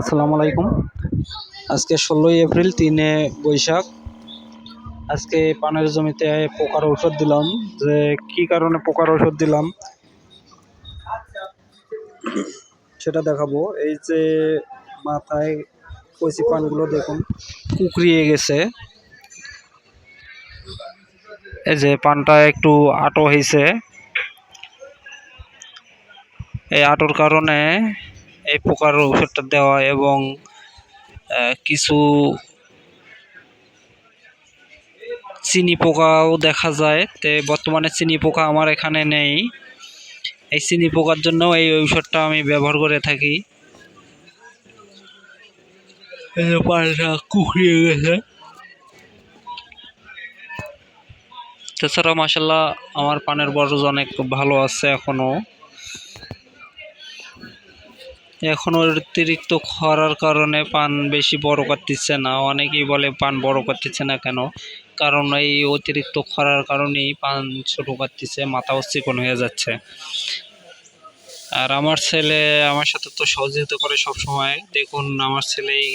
আসসালামু আলাইকুম। আজকে ষোলোই এপ্রিল, তিনে বৈশাখ। আজকে পানের জমিতে পোকার ঔষধ দিলাম। যে কি কারণে পোকার ঔষধ দিলাম, সেটা দেখাবো। এই যে মাথায় কচি পানগুলো দেখুন, কুকরিয়ে গেছে। এই যে পানটা একটু আটো হয়েছে। এই আটোর কারণে এই পোকার ওষুধটা দেওয়া এবং কিছু চিনি পোকাও দেখা যায়। তে বর্তমানে চিনি পোকা আমার এখানে নেই। এই চিনি পোকার জন্য এই ঔষধটা আমি ব্যবহার করে থাকি। পানিটা কুকড়িয়ে গেছে। তাছাড়া মাসাল্লাহ আমার পানের বরজ অনেক ভালো আছে এখনও। এখন অতিরিক্ত খরার কারণে পান বেশি বড় করতেছে না। অনেকেই বলে পান বড় করতেছে না কেন? কারণ এই অতিরিক্ত খরার কারণেই পান ছোট করতেছে মাথাও চিকন হয়ে যাচ্ছে। আর আমার ছেলে আমার সাথে তো সহযোগিতা করে সব সময় দেখুন, আমার ছেলেই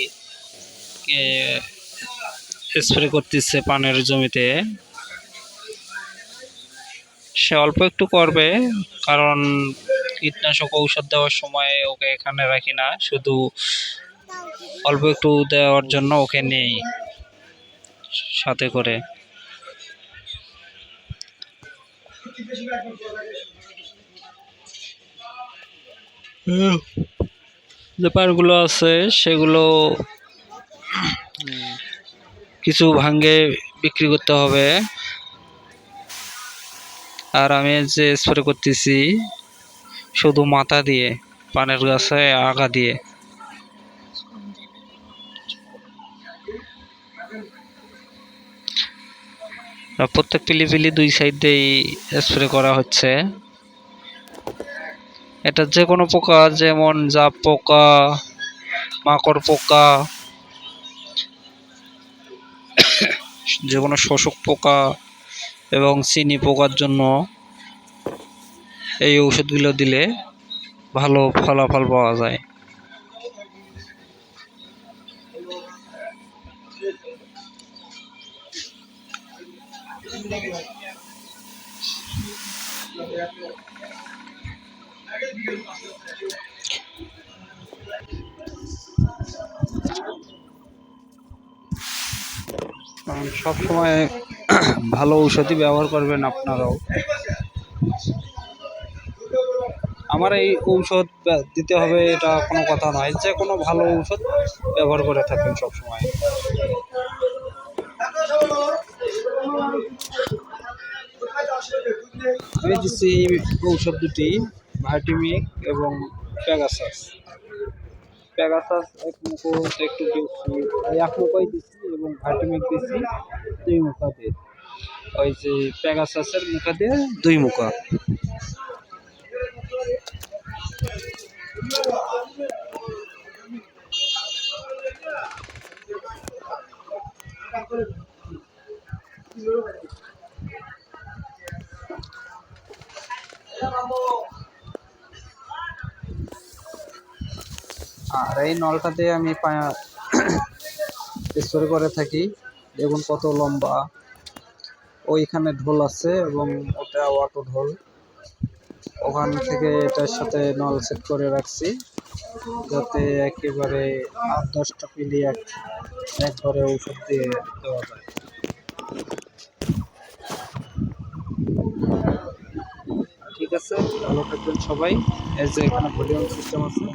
স্প্রে করতেছে পানের জমিতে। সে অল্প একটু করবে, কারণ কীটনাশক ঔষধ দেওয়ার সময় ওকে এখানে রাখি না, শুধু অল্প একটু দেওয়ার জন্য ওকে নেই সাথে করে। যে পারগুলো আছে, সেগুলো কিছু ভাঙ্গে বিক্রি করতে হবে। আর আমি যে স্প্রে করতেছি শুধু মাথা দিয়ে, পানের গাছে আগা দিয়ে। প্রত্যেক পিলিপিলি দুই সাইড দিয়েই স্প্রে করা হচ্ছে। এটা যে কোনো পোকা, যেমন জাপ পোকা, মাকড় পোকা, যে কোনো শোষক পোকা এবং চিনি পোকার জন্য এই ঔষধগুলো দিলে ভালো ফলাফল পাওয়া যায়। সব সময় ভালো ঔষধই ব্যবহার করবেন আপনারাও। আমার এই ঔষধ দিতে হবে এটা কোনো কথা নয়। যে কোনো ভালো ঔষধ ব্যবহার করে থাকবেন সবসময়। আমি দিচ্ছি ঔষধ দুটি ভাইটামিক এবং প্যাগাসাস। প্যাগাসাস এক মুখো একটু এই এক মুখোই দিচ্ছি এবং ভাইটামিক দিচ্ছি দুই মুখা দিয়ে। ওই যে প্যাগাসাসের মুখা দিয়ে দুই মুখা। আর এই নলটাতে আমি স্প্রে করে থাকি। দেখুন কত লম্বা। ওইখানে ঢোল আছে এবং ওটা অটো ঢোল। ওখান থেকে এটার সাথে নল সেট করে রাখছি। যাতে একেবারে আট দশটা পিলি এক একবারে ঔষধ দিয়ে দেওয়া যায়। ঠিক আছে ভালো থাকবেন সবাই। এর যে এখানে ভলিউম সিস্টেম আছে।